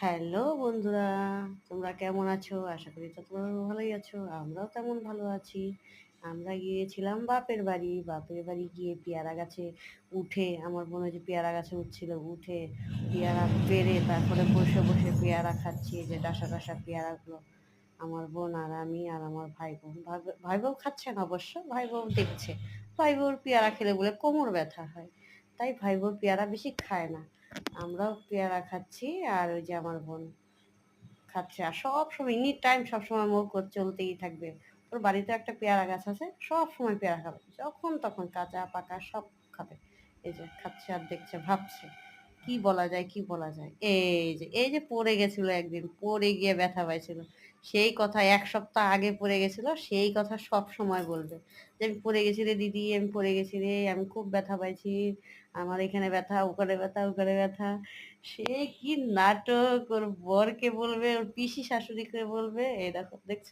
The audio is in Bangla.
হ্যালো বন্ধুরা, তোমরা কেমন আছো? আশা করি তো তোমরা ভালোই আছো, আমরাও তেমন ভালো আছি। আমরা গিয়েছিলাম বাপের বাড়ি বাপের বাড়ি গিয়ে পেয়ারা গাছে উঠে, আমার বোন যে পেয়ারা গাছে উঠছিল, উঠে পেয়ারা পেরে তারপরে বসে বসে পেয়ারা খাচ্ছি যে ডাসা ডাসা পেয়ারাগুলো। আমার বোন আর আমি আর আমার ভাই বোন ভাই- ভাই বউ খাচ্ছে না অবশ্য ভাই বউ দেখছে। ভাই বউর পেয়ারা খেলে বলে কোমর ব্যথা হয়, তাই ভাই বউ পেয়ারা বেশি খায় না। আমরাও পেয়ারা খাচ্ছি আর ওই যে আমার বোন খাচ্ছে। আর সব সময় এনি টাইম সব সময় মুখ ওর চলতেই থাকবে। ওর বাড়িতে একটা পেয়ারা গাছ আছে সব সময় পেয়ারা খাবে। যখন তখন কাঁচা পাকা সব খাবে। এই যে খাচ্ছে আর দেখছে, ভাবছে। কি বলা যায়, কি বলা যায়? এই যে এই যে পড়ে গেছিল একদিন, পড়ে গিয়ে ব্যথা পাইছিল। সেই কথা এক সপ্তাহ আগে পড়ে গেছিল, সেই কথা সব সময় বলবে। যে, আমি পড়ে গেছি রে দিদি, আমি পড়ে গেছি রে, আমি খুব ব্যথা পাইছি, আমার এখানে ব্যথা, ওখানে ব্যথা ওখানে ব্যথা। সে কি নাটক, ওর বরকে বলবে, ওর পিসি শাশুড়িকে বলবে, এই দেখো, দেখছ?